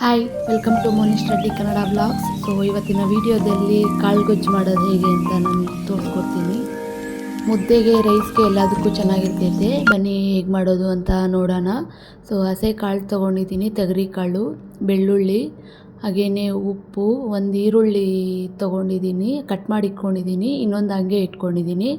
Hi welcome to Monish Reddy Kannada blogs so ಇವತ್ತಿನ ವಿಡಿಯೋದಲ್ಲಿ ಕಾಳು ಗೊಜ್ಜು ಮಾಡೋದು ಹೇಗೆ ಅಂತ ನಾನು ತೋರಿಸ್ಕೊಡ್ತೀನಿ. ಮುದ್ದೆಗೆ ರೈಸ್ಗೆ ಎಲ್ಲದಕ್ಕೂ ಚೆನ್ನಾಗಿರ್ತೈತೆ. ಬನ್ನಿ ಹೇಗೆ ಮಾಡೋದು ಅಂತ ನೋಡೋಣ. ಸೊ ಹಸೆ ಕಾಳು ತೊಗೊಂಡಿದ್ದೀನಿ, ತೊಗರಿ ಕಾಳು, ಬೆಳ್ಳುಳ್ಳಿ ಹಾಗೆಯೇ ಉಪ್ಪು ಒಂದು ಈರುಳ್ಳಿ ತೊಗೊಂಡಿದ್ದೀನಿ ಕಟ್ ಮಾಡಿ ಇಟ್ಕೊಂಡಿದ್ದೀನಿ ಇನ್ನೊಂದು ಹಂಗೆ ಇಟ್ಕೊಂಡಿದ್ದೀನಿ.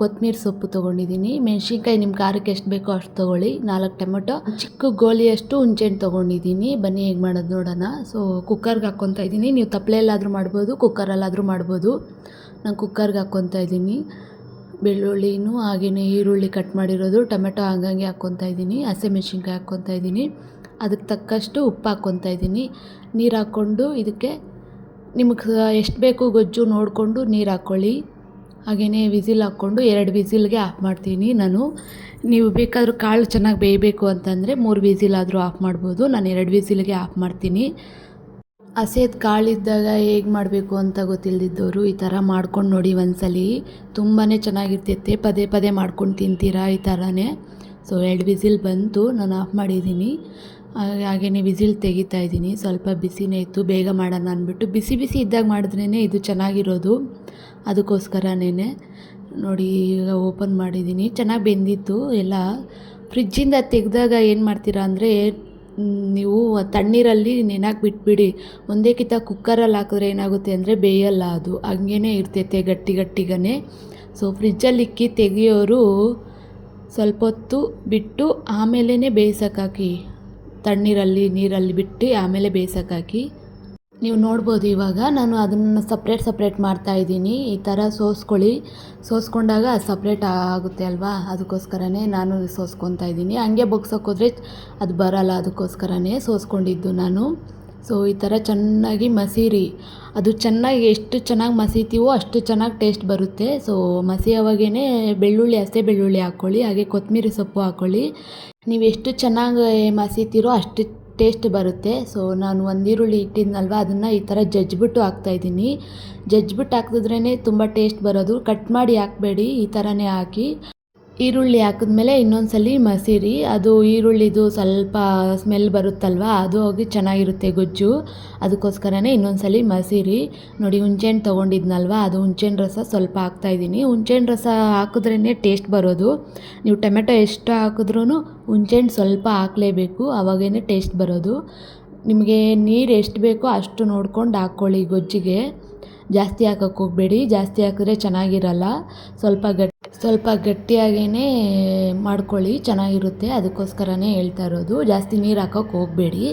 ಕೊತ್ತಂಬರಿ ಸೊಪ್ಪು ತೊಗೊಂಡಿದ್ದೀನಿ. ಮೆಣಸಿನ್ಕಾಯಿ ನಿಮ್ಮ ಖಾರಕ್ಕೆ ಎಷ್ಟು ಬೇಕೋ ಅಷ್ಟು ತೊಗೊಳ್ಳಿ. ನಾಲ್ಕು ಟೊಮೊಟೊ. ಚಿಕ್ಕ ಗೋಲಿಯಷ್ಟು ಹುಂಚೆಹಣ್ಣು ತೊಗೊಂಡಿದ್ದೀನಿ. ಬನ್ನಿ ಹೇಗೆ ಮಾಡೋದು ನೋಡೋಣ. ಸೊ ಕುಕ್ಕರ್ಗೆ ಹಾಕ್ಕೊತಾ ಇದ್ದೀನಿ. ನೀವು ತಪ್ಪಲೆಲ್ಲಾದರೂ ಮಾಡ್ಬೋದು ಕುಕ್ಕರಲ್ಲಾದರೂ ಮಾಡ್ಬೋದು. ನಾನು ಕುಕ್ಕರ್ಗೆ ಹಾಕ್ಕೊತಾ ಇದ್ದೀನಿ. ಬೆಳ್ಳುಳ್ಳಿನೂ ಹಾಗೆಯೇ ಈರುಳ್ಳಿ ಕಟ್ ಮಾಡಿರೋದು, ಟೊಮೆಟೊ ಹಂಗಂಗೆ ಹಾಕ್ಕೊತಾ ಇದ್ದೀನಿ ಹಸಿಮೆಣ್ಸಿನ್ಕಾಯಿ ಹಾಕ್ಕೊತಾ ಇದ್ದೀನಿ. ಅದಕ್ಕೆ ತಕ್ಕಷ್ಟು ಉಪ್ಪು ಹಾಕ್ಕೊತಾ ಇದ್ದೀನಿ. ನೀರು ಹಾಕ್ಕೊಂಡು ಇದಕ್ಕೆ ನಿಮಗೆ ಎಷ್ಟು ಬೇಕು ಗೊಜ್ಜು ನೋಡಿಕೊಂಡು ನೀರು ಹಾಕ್ಕೊಳ್ಳಿ ಹಾಗೆಯೇ ವಿಸಿಲ್ ಹಾಕ್ಕೊಂಡು ಎರಡು ವಿಸಿಲ್ಗೆ ಆಫ್ ಮಾಡ್ತೀನಿ ನಾನು. ನೀವು ಬೇಕಾದರೂ ಕಾಳು ಚೆನ್ನಾಗಿ ಬೇಯಬೇಕು ಅಂತಂದರೆ ಮೂರು ವಿಸಿಲ್ ಆದರೂ ಆಫ್ ಮಾಡ್ಬೋದು. ನಾನು ಎರಡು ವಿಸಿಲ್ಗೆ ಆಫ್ ಮಾಡ್ತೀನಿ. ಹಸೇದು ಕಾಳಿದ್ದಾಗ ಹೇಗೆ ಮಾಡಬೇಕು ಅಂತ ಗೊತ್ತಿಲ್ಲದಿದ್ದವರು ಈ ಥರ ಮಾಡ್ಕೊಂಡು ನೋಡಿ ಒಂದ್ಸಲಿ. ತುಂಬಾ ಚೆನ್ನಾಗಿರ್ತೈತೆ ಪದೇ ಪದೇ ಮಾಡ್ಕೊಂಡು ತಿಂತೀರಾ ಈ ಥರನೇ ಸೊ ಎರಡು ವಿಸಿಲ್ ಬಂತು. ನಾನು ಆಫ್ ಮಾಡಿದ್ದೀನಿ. ಹಾಗೆಯೇ ವಿಸಿಲ್ ತೆಗಿತಾ ಇದ್ದೀನಿ. ಸ್ವಲ್ಪ ಬಿಸಿನೇ ಇತ್ತು. ಬೇಗ ಮಾಡೋಣ ಅಂದ್ಬಿಟ್ಟು. ಬಿಸಿ ಬಿಸಿ ಇದ್ದಾಗ ಮಾಡಿದ್ರೇ ಇದು ಚೆನ್ನಾಗಿರೋದು. ಅದಕ್ಕೋಸ್ಕರನೇ ನೋಡಿ ಈಗ ಓಪನ್ ಮಾಡಿದ್ದೀನಿ. ಚೆನ್ನಾಗಿ ಬೆಂದಿತ್ತು. ಎಲ್ಲ ಫ್ರಿಜ್ಜಿಂದ ತೆಗೆದಾಗ ಏನು ಮಾಡ್ತೀರಾ ಅಂದರೆ ನೀವು ತಣ್ಣೀರಲ್ಲಿ ನೆನಕ್ಕೆ ಬಿಟ್ಬಿಡಿ. ಒಂದೇ ಕಿತ್ತ ಕುಕ್ಕರಲ್ಲಿ ಹಾಕಿದ್ರೆ ಏನಾಗುತ್ತೆ ಅಂದರೆ ಬೇಯಲ್ಲ ಅದು. ಹಂಗೇ ಇರ್ತೈತೆ ಗಟ್ಟಿ ಗಟ್ಟಿಗೇ ಸೊ ಫ್ರಿಜ್ಜಲ್ಲಿ ಇಕ್ಕಿ ತೆಗಿಯೋರು ಸ್ವಲ್ಪ ಹೊತ್ತು ಬಿಟ್ಟು ಆಮೇಲೇ ಬೇಯಿಸೋಕ್ಕಾಕಿ. ತಣ್ಣೀರಲ್ಲಿ, ನೀರಲ್ಲಿ ಬಿಟ್ಟು ಆಮೇಲೆ ಬೇಯಿಸೋಕ್ಕಾಕಿ. ನೀವು ನೋಡ್ಬೋದು ಇವಾಗ. ನಾನು ಅದನ್ನು ಸಪ್ರೇಟ್ ಸಪ್ರೇಟ್ ಮಾಡ್ತಾಯಿದ್ದೀನಿ ಈ ಥರ ಸೋಸ್ಕೊಳ್ಳಿ. ಸೋಸ್ಕೊಂಡಾಗ ಅದು ಸಪ್ರೇಟ್ ಆಗುತ್ತೆ ಅಲ್ವಾ? ಅದಕ್ಕೋಸ್ಕರನೇ ನಾನು ಸೋಸ್ಕೊತಾ ಇದ್ದೀನಿ. ಹಂಗೆ ಬಗ್ಸೋಕ್ಕೋದ್ರೆ ಅದು ಬರಲ್ಲ. ಅದಕ್ಕೋಸ್ಕರನೇ ಸೋಸ್ಕೊಂಡಿದ್ದು ನಾನು. ಸೊ ಈ ಥರ ಚೆನ್ನಾಗಿ ಮಸೀರಿ. ಅದು ಚೆನ್ನಾಗಿ ಎಷ್ಟು ಚೆನ್ನಾಗಿ ಮಸೀತೀವೋ ಅಷ್ಟು ಚೆನ್ನಾಗಿ ಟೇಸ್ಟ್ ಬರುತ್ತೆ. ಸೊ ಮಸಿಯೋವಾಗೇ ಬೆಳ್ಳುಳ್ಳಿ ಅಷ್ಟೇ ಬೆಳ್ಳುಳ್ಳಿ ಹಾಕ್ಕೊಳ್ಳಿ ಹಾಗೆ ಕೊತ್ತಂಬರಿ ಸೊಪ್ಪು ಹಾಕ್ಕೊಳ್ಳಿ ನೀವು ಎಷ್ಟು ಚೆನ್ನಾಗಿ ಮಸೀತೀರೋ ಅಷ್ಟು ಟೇಸ್ಟ್ ಬರುತ್ತೆ. ಸೊ ನಾನು ಒಂದು ಈರುಳ್ಳಿ ಇಟ್ಟಿದ್ನಲ್ವ? ಅದನ್ನು ಈ ಥರ ಜಜ್ಜಿಬಿಟ್ಟು ಹಾಕ್ತಾಯಿದ್ದೀನಿ ಜಜ್ಜಿಬಿಟ್ಟು ಹಾಕಿದ್ರೇ ತುಂಬ ಟೇಸ್ಟ್ ಬರೋದು. ಕಟ್ ಮಾಡಿ ಹಾಕಬೇಡಿ. ಈ ಥರನೇ ಹಾಕಿ. ಈರುಳ್ಳಿ ಹಾಕಿದ್ಮೇಲೆ ಇನ್ನೊಂದು ಸಲ ಮಸೀರಿ. ಅದು ಈರುಳ್ಳಿದು ಸ್ವಲ್ಪ ಸ್ಮೆಲ್ ಬರುತ್ತಲ್ವ, ಅದು ಹೋಗಿ ಚೆನ್ನಾಗಿರುತ್ತೆ ಗೊಜ್ಜು. ಅದಕ್ಕೋಸ್ಕರನೇ ಇನ್ನೊಂದು ಸಲ ಮಸೀರಿ. ನೋಡಿ, ಹುಂಚೆಹಣ್ಣು ತೊಗೊಂಡಿದ್ನಲ್ವ, ಅದು ಹುಂಚೆಹಣ್ಣು ರಸ ಸ್ವಲ್ಪ ಹಾಕ್ತಾಯಿದ್ದೀನಿ ಹುಂಚೆಹಣ್ಣು ರಸ ಹಾಕಿದ್ರೇ ಟೇಸ್ಟ್ ಬರೋದು. ನೀವು ಟೊಮೆಟೊ ಎಷ್ಟು ಹಾಕಿದ್ರೂ ಹುಂಚೆಹಣ್ಣು ಸ್ವಲ್ಪ ಹಾಕಲೇಬೇಕು ಆವಾಗೇ ಟೇಸ್ಟ್ ಬರೋದು. ನಿಮಗೆ ನೀರು ಎಷ್ಟು ಬೇಕೋ ಅಷ್ಟು ನೋಡ್ಕೊಂಡು ಹಾಕ್ಕೊಳ್ಳಿ ಗೊಜ್ಜಿಗೆ. ಜಾಸ್ತಿ ಹಾಕೋಕ್ಕೆ ಹೋಗಬೇಡಿ, ಜಾಸ್ತಿ ಹಾಕಿದ್ರೆ ಚೆನ್ನಾಗಿರಲ್ಲ. ಸ್ವಲ್ಪ ಗಟ್ಟಿ, ಸ್ವಲ್ಪ ಗಟ್ಟಿಯಾಗೇ ಮಾಡ್ಕೊಳ್ಳಿ, ಚೆನ್ನಾಗಿರುತ್ತೆ. ಅದಕ್ಕೋಸ್ಕರನೇ ಹೇಳ್ತಾ ಇರೋದು. ಜಾಸ್ತಿ ನೀರು ಹಾಕೋಕ್ಕೆ ಹೋಗಬೇಡಿ.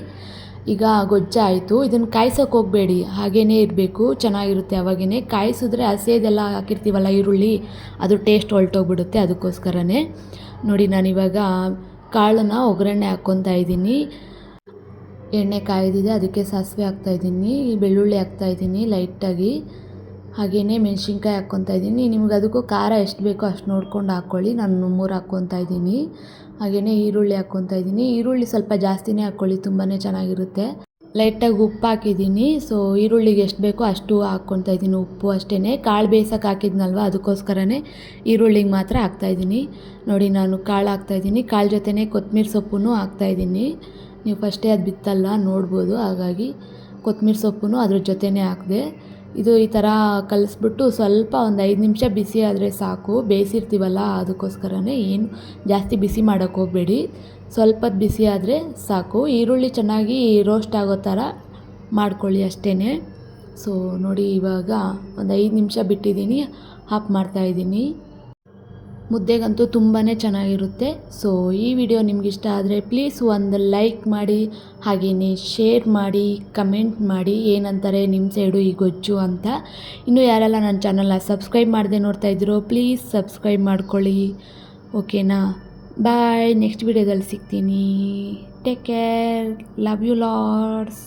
ಈಗ ಗೊಜ್ಜಾಯಿತು ಇದನ್ನು ಕಾಯ್ಸೋಕೆ ಹೋಗಬೇಡಿ. ಹಾಗೇ ಇರಬೇಕು. ಚೆನ್ನಾಗಿರುತ್ತೆ. ಅವಾಗೇ ಕಾಯಿಸಿದ್ರೆ ಹಸಿದೆಲ್ಲ ಹಾಕಿರ್ತೀವಲ್ಲ, ಈರುಳ್ಳಿ, ಅದು ಟೇಸ್ಟ್ ಹೊಲ್ಟೋಗ್ಬಿಡುತ್ತೆ. ಅದಕ್ಕೋಸ್ಕರನೇ. ನೋಡಿ, ನಾನಿವಾಗ ಕಾಳನ್ನು ಒಗ್ಗರಣೆ ಹಾಕ್ಕೊತಾ ಇದ್ದೀನಿ. ಎಣ್ಣೆ ಕಾಯ್ದಿದೆ, ಅದಕ್ಕೆ ಸಾಸಿವೆ ಹಾಕ್ತಾಯಿದ್ದೀನಿ ಬೆಳ್ಳುಳ್ಳಿ ಹಾಕ್ತಾಯಿದ್ದೀನಿ ಲೈಟಾಗಿ. ಹಾಗೆಯೇ ಮೆಣಸಿನ್ಕಾಯಿ ಹಾಕ್ಕೊತಾ ಇದ್ದೀನಿ. ನಿಮ್ಗೆ ಅದಕ್ಕೂ ಖಾರ ಎಷ್ಟು ಬೇಕೋ ಅಷ್ಟು ನೋಡ್ಕೊಂಡು ಹಾಕ್ಕೊಳ್ಳಿ. ನಾನು ಮೂರು ಹಾಕ್ಕೊತಾ ಇದ್ದೀನಿ. ಹಾಗೆಯೇ ಈರುಳ್ಳಿ ಹಾಕ್ಕೊತಾ ಇದ್ದೀನಿ. ಈರುಳ್ಳಿ ಸ್ವಲ್ಪ ಜಾಸ್ತಿನೇ ಹಾಕ್ಕೊಳ್ಳಿ ತುಂಬಾ ಚೆನ್ನಾಗಿರುತ್ತೆ. ಲೈಟಾಗಿ ಉಪ್ಪು ಹಾಕಿದ್ದೀನಿ. ಸೊ, ಈರುಳ್ಳಿಗೆ ಎಷ್ಟು ಬೇಕೋ ಅಷ್ಟು ಹಾಕ್ಕೊತಾ ಇದ್ದೀನಿ ಉಪ್ಪು ಅಷ್ಟೇ ಕಾಳು ಬೇಯಿಸೋಕೆ ಹಾಕಿದ್ನಲ್ವ, ಅದಕ್ಕೋಸ್ಕರನೇ ಈರುಳ್ಳಿಗೆ ಮಾತ್ರ ಹಾಕ್ತಾಯಿದ್ದೀನಿ ನೋಡಿ, ನಾನು ಕಾಳು ಹಾಕ್ತಾಯಿದ್ದೀನಿ ಕಾಳು ಜೊತೆನೇ ಕೊತ್ತಂಬರಿ ಸೊಪ್ಪು ಹಾಕ್ತಾಯಿದ್ದೀನಿ ನೀವು ಫಸ್ಟೇ ಅದು ಬಿತ್ತಲ್ಲ, ನೋಡ್ಬೋದು. ಹಾಗಾಗಿ ಕೊತ್ತಂಬರಿ ಸೊಪ್ಪು ಅದ್ರ ಜೊತೆನೇ ಹಾಕಿದೆ. ಇದು ಈ ಥರ ಕಲಿಸ್ಬಿಟ್ಟು ಸ್ವಲ್ಪ ಒಂದು ಐದು ನಿಮಿಷ ಬಿಸಿ ಆದರೆ ಸಾಕು. ಬೇಯಿಸಿರ್ತೀವಲ್ಲ, ಅದಕ್ಕೋಸ್ಕರನೇ ಏನು ಜಾಸ್ತಿ ಬಿಸಿ ಮಾಡೋಕ್ಕೆ ಹೋಗಬೇಡಿ. ಸ್ವಲ್ಪ ಬಿಸಿ ಆದರೆ ಸಾಕು. ಈರುಳ್ಳಿ ಚೆನ್ನಾಗಿ ರೋಸ್ಟ್ ಆಗೋ ಥರ ಮಾಡ್ಕೊಳ್ಳಿ ಅಷ್ಟೇ ಸೊ ನೋಡಿ ಇವಾಗ ಒಂದು ಐದು ನಿಮಿಷ ಬಿಟ್ಟಿದ್ದೀನಿ. ಆಫ್ ಮಾಡ್ತಾಯಿದ್ದೀನಿ ಮುದ್ದೆಗಂತೂ ತುಂಬಾ ಚೆನ್ನಾಗಿರುತ್ತೆ. ಸೊ ಈ ವಿಡಿಯೋ ನಿಮ್ಗೆ ಇಷ್ಟ ಆದರೆ ಪ್ಲೀಸ್ ಒಂದು ಲೈಕ್ ಮಾಡಿ ಹಾಗೆಯೇ ಶೇರ್ ಮಾಡಿ ಕಮೆಂಟ್ ಮಾಡಿ, ಏನಂತಾರೆ ನಿಮ್ಮ ಸೈಡು ಈ ಗೊಜ್ಜು ಅಂತ. ಇನ್ನು ಯಾರೆಲ್ಲ ನನ್ನ ಚಾನಲ್ನ ಸಬ್ಸ್ಕ್ರೈಬ್ ಮಾಡದೆ ನೋಡ್ತಾ ಪ್ಲೀಸ್ ಸಬ್ಸ್ಕ್ರೈಬ್ ಮಾಡ್ಕೊಳ್ಳಿ. ಓಕೆನಾ ಬಾಯ್ ನೆಕ್ಸ್ಟ್ ವಿಡಿಯೋದಲ್ಲಿ ಸಿಗ್ತೀನಿ. Take care love you lords